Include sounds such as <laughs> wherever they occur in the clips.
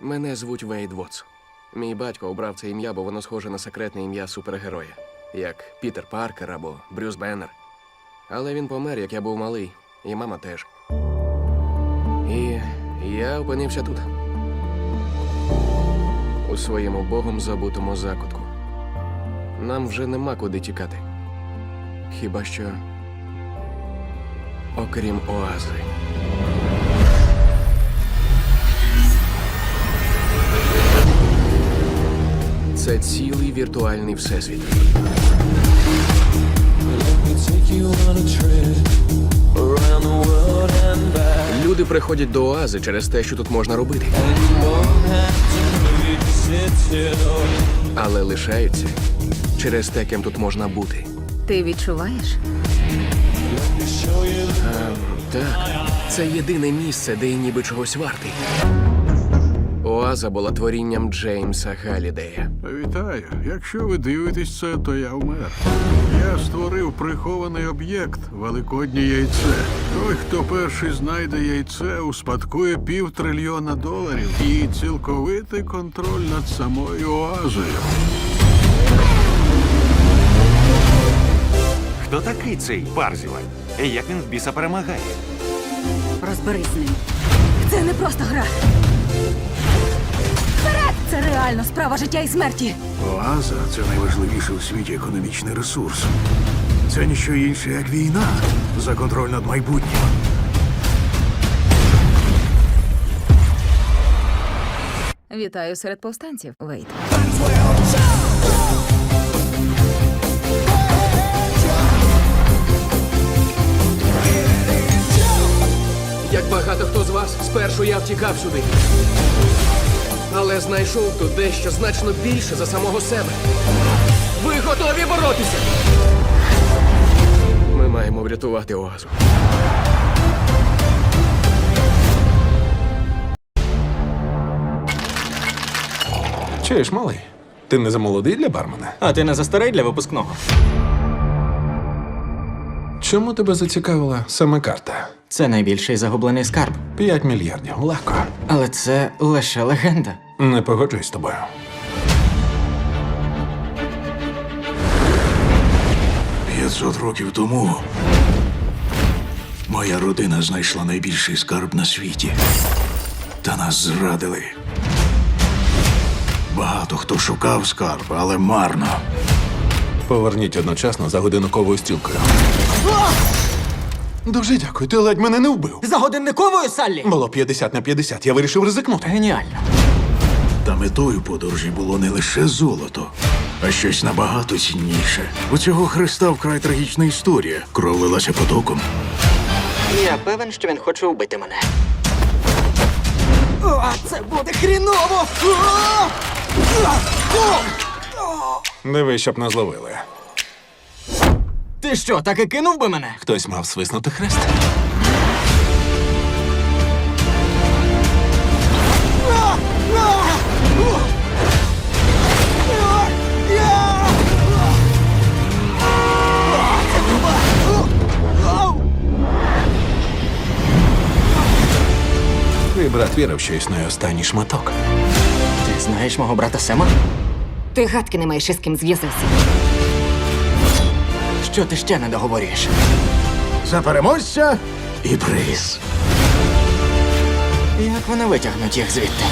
Мене звуть Вейд Вотс. Мій батько обрав це ім'я, бо воно схоже на секретне ім'я супергероя, як Пітер Паркер або Брюс Беннер. Але він помер, як я був малий, і мама теж. І я опинився тут. У своєму богом забутому закутку. Нам вже нема куди тікати. Хіба що. Окрім оази. Це цілий віртуальний всесвіт. Люди приходять до оази через те, що тут можна робити, але лишаються через те, ким тут можна бути. Ти відчуваєш? Show you Так, це єдине місце, де я ніби чогось вартий. Оаза була творінням Джеймса Галідея. Вітаю. Якщо ви дивитесь це, то я вмер. Я створив прихований об'єкт великоднє яйце. Той, хто перший знайде яйце, успадкує півтрильйона доларів і цілковитий контроль над самою оазою. Хто такий цей Парзіваль? І як він в біса перемагає? Розберись з ним. Це не просто гра. Це реально справа життя і смерті. Оаза це найважливіший у світі економічний ресурс. Це ніщо інше, як війна за контроль над майбутнім. Вітаю серед повстанців, Вейт. Як багато хто з вас, спершу я втікав сюди. Але знайшов тут дещо значно більше за самого себе. Ви готові боротися? Ми маємо врятувати оазу. Чуєш, малий? Ти не замолодий для бармена? А ти не застарий для випускного. Чому тебе зацікавила саме карта? Це найбільший загублений скарб. П'ять мільярдів, легко. Але це лише легенда. Не погоджуюсь з тобою. П'ятсот років тому моя родина знайшла найбільший скарб на світі. Та нас зрадили. Багато хто шукав скарб, але марно. Поверніть одночасно за годинниковою стрілкою. Дуже дякую, ти ледь мене не вбив. За годинниковою Саллі! Було 50 на 50, я вирішив ризикнути. Геніально. Та метою подорожі було не лише золото, а щось набагато цінніше. У цього Христа вкрай трагічна історія. Кров лилася потоком. Я певен, що він хоче вбити мене. О, це буде хріново! Диви, щоб не зловили. Ти що, так і кинув би мене? Хтось мав свиснути хрест. Вірив, що існує останній шматок. Ти знаєш мого брата Сема? Ти гадки не маєш із ким зв'язався. Що ти ще не договорюєш? За переможця і приз. Як вони витягнуть їх звідти?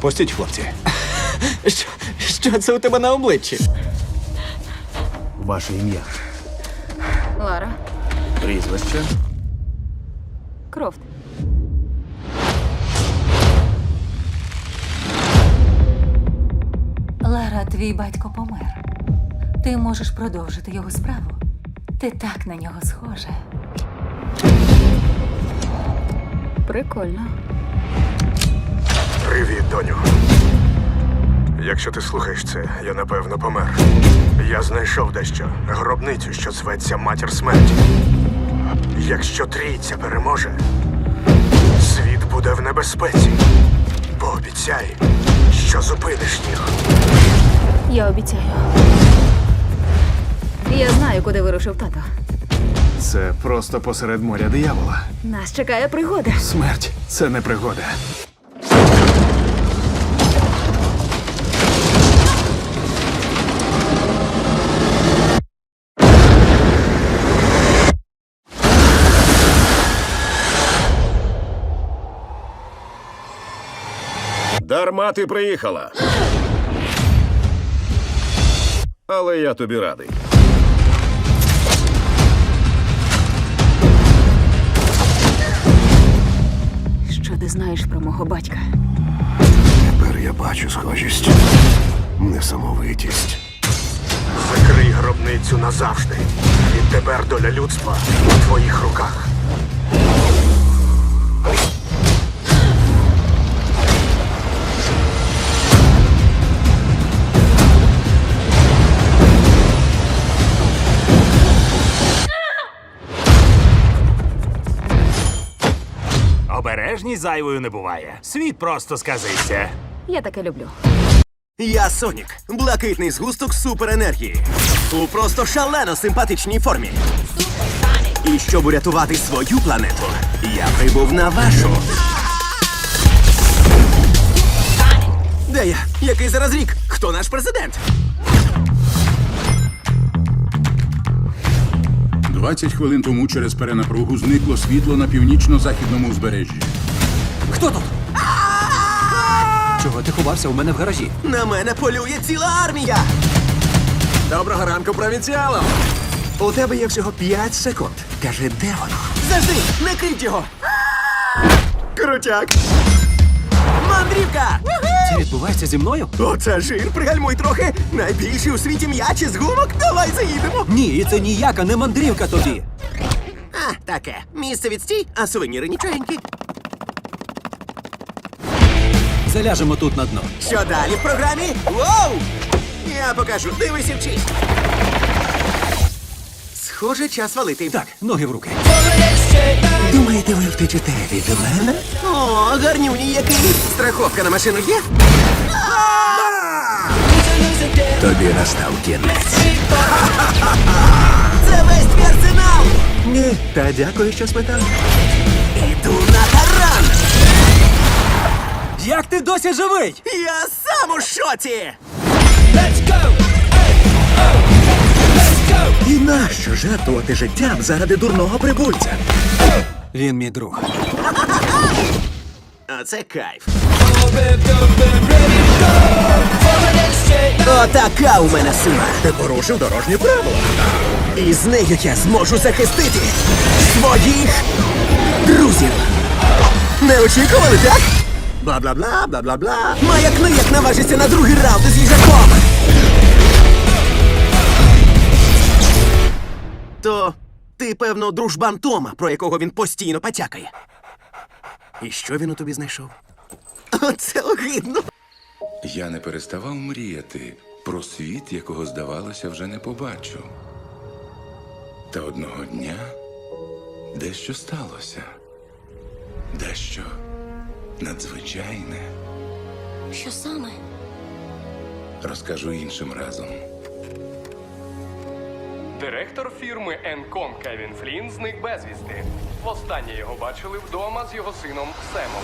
Опустіть, хлопці. <laughs> Що, що це у тебе на обличчі? Ваше ім'я. Лара. Прізвище. Крофт. Лара, твій батько помер. Ти можеш продовжити його справу. Ти так на нього схожа. Прикольно. Привіт, доню. Якщо ти слухаєш це, я напевно помер. Я знайшов дещо гробницю, що зветься Матір Смерті. Якщо трійця переможе, світ буде в небезпеці. Пообіцяй, що зупиниш їх. Я обіцяю. Я знаю, куди вирушив тато. Це просто посеред моря диявола. Нас чекає пригода. Смерть це не пригода. Дарма ти приїхала. Але я тобі радий. Знаєш про мого батька? Тепер я бачу схожість. Несамовитість. Закрий гробницю назавжди. Відтепер доля людства у твоїх руках. Обережність зайвою не буває. Світ просто сказився. Я таке люблю. Я Сонік, блакитний згусток суперенергії. У просто шалено симпатичній формі. І щоб урятувати свою планету, я прибув на вашу. Де я? Який зараз рік? Хто наш президент? 20 хвилин тому через перенапругу зникло світло на північно-західному узбережжі. Хто тут? Чого ти ховався у мене в гаражі? На мене полює ціла армія. Доброго ранку, провінціалам! У тебе є всього 5 секунд. Кажи, де воно? Завжди! Не крить його! Крутяк! Мандрівка! Це відбувається зі мною? Оце жир, пригальмуй трохи! Найбільший у світі м'яч із гумок, давай заїдемо! Ні, це ніяка не мандрівка тобі! А, таке. Місце відстій, а сувеніри нічогенькі. Заляжемо тут на дно. Що далі в програмі? Воу! Я покажу. Дивись і вчись. Схоже, час валити. Так, ноги в руки. Думаєте, ви втечете від мене? О, гарнюні який. Страховка на машину є? Тобі настав кінець. Це весь твій арсенал! Ні, та дякую, що спитав. Іду на таран! Як ти досі живий? Я сам у шоці! І нащо жертвувати життям заради дурного прибульця? Він мій друг. Оце кайф. Отака у мене сила. Ти порушив дорожні правила. І з нею я зможу захистити своїх друзів. Не очікували, так? Бла-бла-бла, бла-бла-бла. Маякни, як наважиться на другий раунд із їжаком. То ти, певно, дружбан Тома, про якого він постійно потякає. І що він у тобі знайшов? Оце огидно. Я не переставав мріяти про світ, якого, здавалося, вже не побачу. Та одного дня дещо сталося. Дещо надзвичайне. Що саме? Розкажу іншим разом. Директор фірми Енком Кевін Флін зник безвісти. Востаннє його бачили вдома з його сином Семом.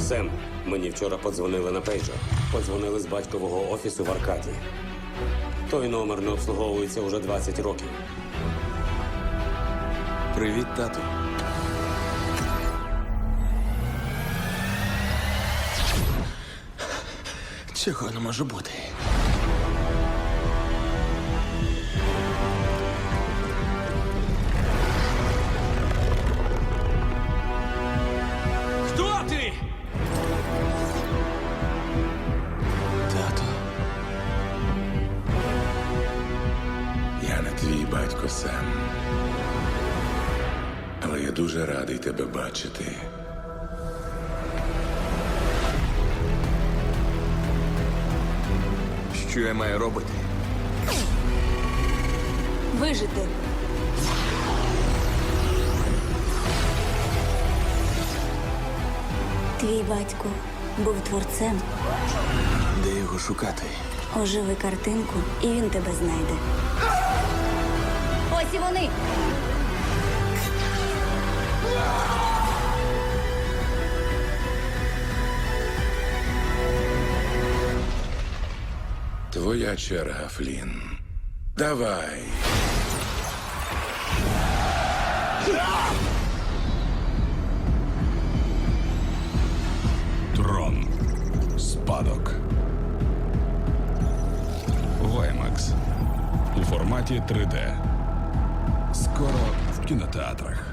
Сем, мені вчора подзвонили на пейджер. Подзвонили з батькового офісу в Аркаді. Той номер не обслуговується уже 20 років. Привіт, тату. Цього не може бути. Хто ти? Тато. Я не твій батько Сем. Але я дуже радий тебе бачити. Що я маю робити? Вижити. Твій батько був творцем. Де його шукати? Оживи картинку, і він тебе знайде. Ось і вони. Твоя черга, Флін. Давай. Трон. Спадок. Ваймакс. У форматі 3D. Скоро в кінотеатрах.